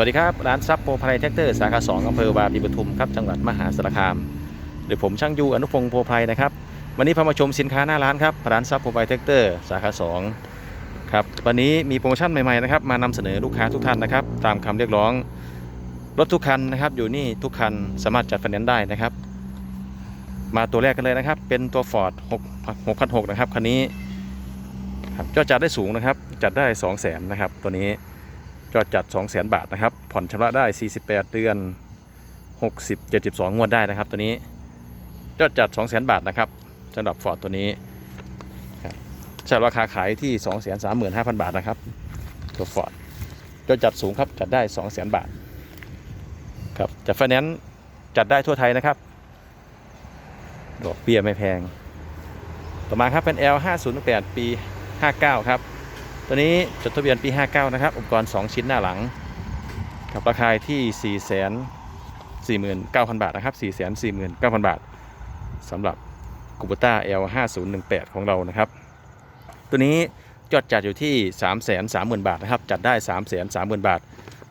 วัสดีครับ ร้านซับโปรไพรแท็กเตอร์สาขา2อำเภอวาปีปทุมครับจังหวัดมหาสารคามหรือผมช่างยูอนุพงศ์โพไพรนะครับวันนี้พามาชมสินค้าหน้าร้านครับร้านซับโปรไพรแท็กเตอร์สาขา2ครับวันนี้มีโปรโมชั่นใหม่ๆนะครับมานำเสนอลูกค้าทุกท่านนะครับตามคำเรียกร้องรถทุกคันนะครับอยู่นี่ทุกคันสามารถจัดไฟแนนซ์ได้นะครับ มาตัวแรกกันเลยนะครับ เป็นตัว Ford 6 6 6นะครับคันนี้ครับก็จัดได้สูงนะครับจัดได้ 2 0 0 0 0นนะครับตัวนี้ ก็จัด 2 0 0 0 0 0 บาทนะครับ ผ่อนชำระได้ 48 เดือน 60 72 งวดได้นะครับ ตัวนี้ก็จัด 2 0 0 0 0 0 บาทนะครับสำหรับฟอร์ดตัวนี้ครับใช้ราคาขายที่ 2 3 5 0 0 0 บาทนะครับตัวฟอร์ดก็จัดสูงครับจัดได้ 2 0 0 0 0 0 บาทครับจัดไฟแนนซ์จัดได้ทั่วไทยนะครับ ดอกเบี้ยไม่แพง ต่อมาครับเป็น L 508ปี 59 ครับ ตัวนี้จดทะเบียนปี 59 นะครับ อุปกรณ์ 2 ชิ้นหน้าหลัง กับราคาที่ 4 4 9 0 0 0 บาทนะครับ 4 4 9 0 0 0 บาทสำหรับกูบต้า L 5018 ของเรานะครับ ตัวนี้จอดจัดอยู่ที่ 3 3 0 0 0 0 บาทนะครับ จัดได้ 3 3 0 0 0 0 บาท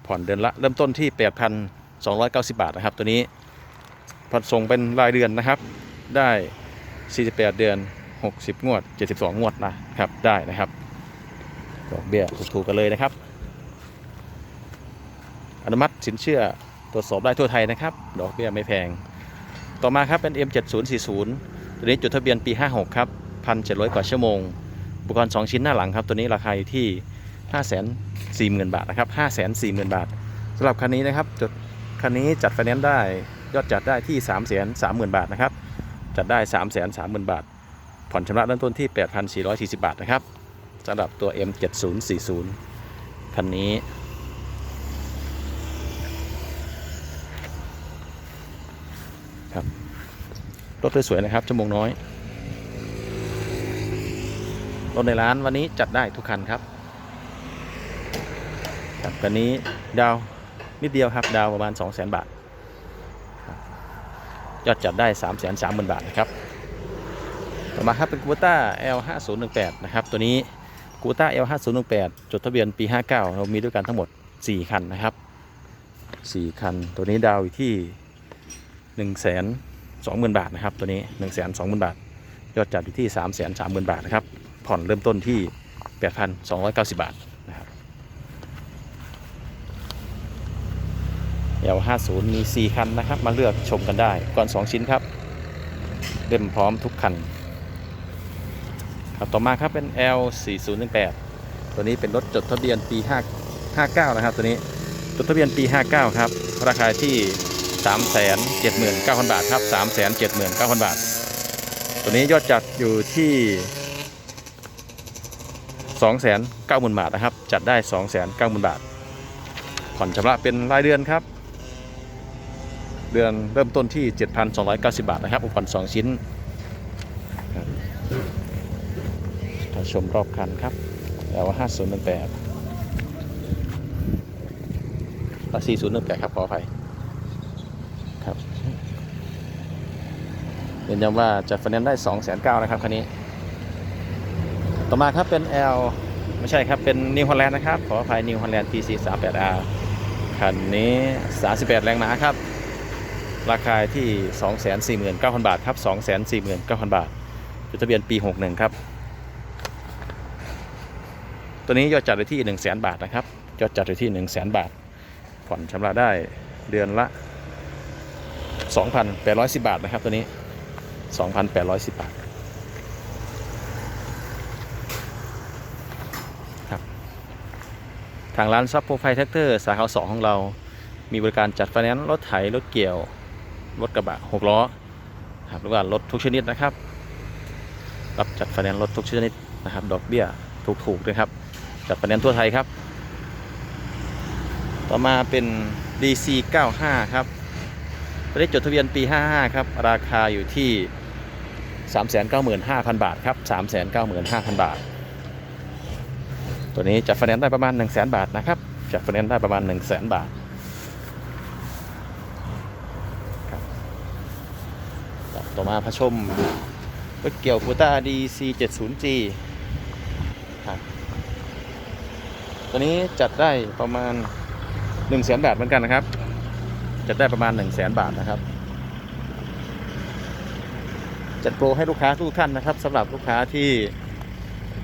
ผ่อนเดือนละเริ่มต้นที่ 8,290 บาทนะครับ ตัวนี้ผ่อนส่งเป็นรายเดือนนะครับ ได้ 48 เดือน 60 งวด 72 งวดนะครับ ได้นะครับ ดอกเบี้ยถูกๆกันเลยนะครับ อนุมัติสินเชื่อตรวจสอบได้ทั่วไทยนะครับ ดอกเบี้ยไม่แพง ต่อมาครับเป็น M7040 ตัวนี้จดทะเบียนปี 56 ครับ 1,700 กว่าชั่วโมง อุปกรณ์ 2 ชิ้นหน้าหลังครับ ตัวนี้ราคาอยู่ที่ 540,000 บาทนะครับ 540,000 บาทสำหรับคันนี้นะครับจดคันนี้จัดไฟแนนซ์ได้ยอดจัดได้ที่ 330,000 บาทนะครับ จัดได้ 330,000 บาท ผ่อนชำระเริ่มต้นที่ 8,440 บาทนะครับ สำหรับตัว M7040 คันนี้ ครับ รถสวยๆนะครับ ชั่วโมงน้อย รถในร้านวันนี้จัดได้ทุกคันครับครับคันนี้ดาวนิดเดียวครับ ดาวประมาณ 200,000 บาทยอดจัดได้ 330,000 บาทนะครับ ต่อมาครับเป็นกูต้า L5018 นะครับ ตัวนี้ กูต้า L5018 จดทะเบียนปี 59 เรามีด้วยกันทั้งหมด 4 คันนะครับ 4 คัน ตัวนี้ดาวอยู่ที่ 1 2 0 0 0 0 บาทนะครับ ตัวนี้ 1 2 0 0 0 0 บาท ยอดจัดอยู่ที่ 3 3 0 0 0 0 บาทนะครับ ผ่อนเริ่มต้นที่ 8,290 บาทนะครับ L50 มี 4 คันนะครับ มาเลือกชมกันได้ ก่อน 2 ชิ้นครับ เล่มพร้อมทุกคัน ครับต่อมาครับเป็น L 4 0 1 8 ตัวนี้เป็นรถจดทะเบียนปี5 59 นะครับ ตัวนี้จดทะเบียนปี 59 ครับ ราคาที่ 379,000 บาทครับ 379,000 บาท ตัวนี้ยอดจัดอยู่ที่ 290,000 บาทนะครับ จัดได้ 290,000 บาท ผ่อนชำระเป็นรายเดือนครับ เดือนเริ่มต้นที่ 7,290 บาทนะครับ อุปกรณ์2ชิ้น มาชมรอบคันครับแล้วว่า5018แล้ว4018ครับขออภัยครับเรียนย้ำว่าจัดไฟแนนซ์ได้ 2 9 0 0 0นะครับคันนี้ ต่อมาครับเป็น L ไม่ใช่ครับ เป็นนิวฮอลแลนด์นะครับ ขออภัยนิวฮอลแลนด์ TC 38R คันนี้ 38 แรงม้าครับ ราคาที่ 249,000 บาทครับ 249,000 บาทจดทะเบียนปี 61 ครับ ตัวนี้ยอดจัดอยู่ที่ 1 0 0 0 0แบาทนะครับยอดจัดอยู่ที่ 1 0 0 0 0แบาท ผ่อนชำระได้เดือนละ 2,810 บาทนะครับตัวนี้ 2,810 บาทครับทางร้านซับโปรไฟล์แท็กเตอร์สาขา2ของเรา มีบริการจัดไฟแนนซ์รถไถรถเกี่ยว รถกระบะ 6 ล้อครับหรือว่ารถทุกชนิดนะครับ รับจัดไฟแนนซ์รถทุกชนิดนะครับ ดอกเบี้ยถูกๆด้วยครับ จัดไฟแนนซ์ทั่วไทยครับ ต่อมาเป็น DC 95 ครับตัวนี้จดทะเบียนปี 55 ครับ ราคาอยู่ที่ 395,000 บาทครับ 395,000 บาท ตัวนี้จัดไฟแนนซ์ได้ประมาณ 100,000 บาทนะครับจัดไฟแนนซ์ได้ประมาณ 100,000 บาทต่อมาพระชมรถเกี่ยวฟูต้า DC 70G ครับ ตัวนี้จัดได้ประมาณ1 0 0 0 0แสนบาทเหมือนกันนะครับจะได้ประมาณ1 0 0 0 0 0บาทนะครับ จัดโปรให้ลูกค้าทุกท่านนะครับสำหรับลูกค้าที่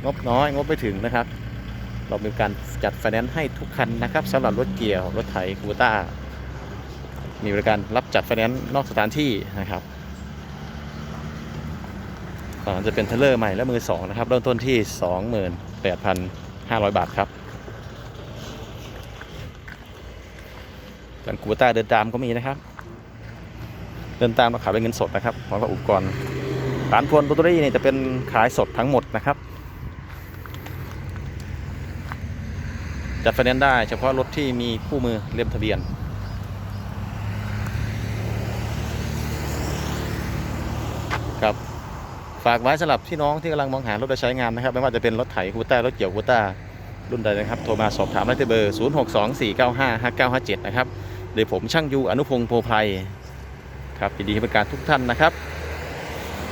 งบน้อยงบไม่ถึงนะครับ เรามีการจัดไฟแนนซ์ให้ทุกคันนะครับสำหรับรถเกี่ยวรถไถคูต้า มีบริการรับจัดไฟแนนซ์นอกสถานที่นะครับอ่าจะเป็นเทเลอร์ใหม่และมือสองนะครับ เริ่มต้นที่ 28,500 บาทครับ การคูต้าเดินตามก็มีนะครับ เดินตามเราขายเป็นเงินสดนะครับพร้อมกับอุปกรณ์ร้านพวนลอตตอรี่เนี่ยจะเป็นขายสดทั้งหมดนะครับ จัดไฟแนนซ์ได้เฉพาะรถที่มีคู่มือเล่มทะเบียนครับฝากไว้สำหรับพี่น้องที่กำลังมองหารถไปใช้งานนะครับไม่ว่าจะเป็นรถไถคูต้ารถเกี่ยวคูต้ารุ่นใดนะครับ โทรมาสอบถามได้ที่เบอร์ 0 6 2 4 9 5 5 9 5 7 นะครับ โดยผมช่างยูอนุพงศ์โพไพรครับยินดีให้บริการทุกท่านนะครับ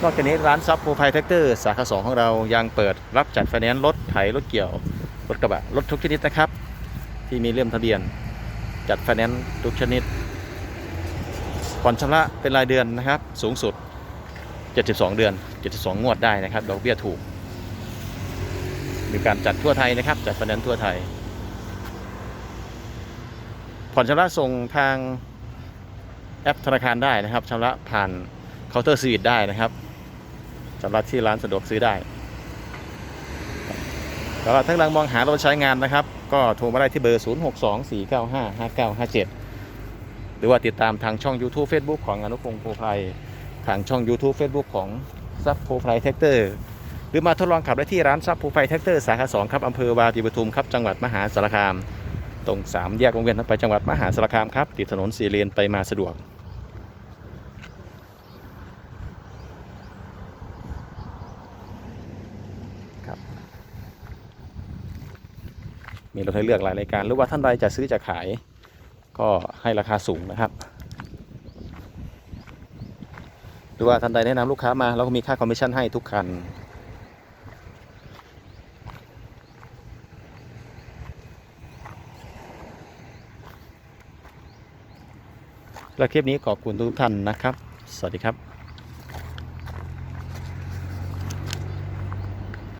นอกจากนี้ร้านซับโพไพรแท็กเตอร์สาขา2ของเรายังเปิดรับจัดไฟแนนซ์รถไถรถเกี่ยว รถกระบะ รถทุกชนิดนะครับ ที่มีเล่มทะเบียน จัดไฟแนนซ์ทุกชนิดผ่อนชำระเป็นรายเดือนนะครับ สูงสุด 72 เดือน 72 งวดได้นะครับดอกเบี้ยถูก มีการจัดทั่วไทยนะครับ จัดไฟแนนซ์ทั่วไทย ผ่อนชำระส่งทางแอปธนาคารได้นะครับชำระผ่านเคาน์เตอร์สวิตได้นะครับชำระที่ร้านสะดวกซื้อได้สำหรับท่านกำลังมองหารถใช้งานนะครับ ก็โทรมาได้ที่เบอร์ 0 6 2 4 9 5 5 9 5 7 หรือว่าติดตามทางช่อง YouTube Facebook ของอนุพงศ์โพไพรทางช่อง YouTube Facebook ของซับโพไพรแท็กเตอร์หรือมาทดลองขับได้ที่ร้านซับโพไพรแท็กเตอร์สาขา2ครับอำเภอวาปีปทุมครับจังหวัดมหาสารคาม ตรง3แยกวงเวียนไปจังหวัดมหาสารคามครับ ติดถนนสี่เลนไปมาสะดวก ครับ มีรถให้เลือกหลายรายการ หรือว่าท่านใดจะซื้อจะขาย ก็ให้ราคาสูงนะครับ หรือว่าท่านใดแนะนำลูกค้ามาเราก็มีค่าคอมมิชชั่นให้ทุกคัน และคลิปนี้ขอบคุณทุกท่านนะครับ สวัสดีครับ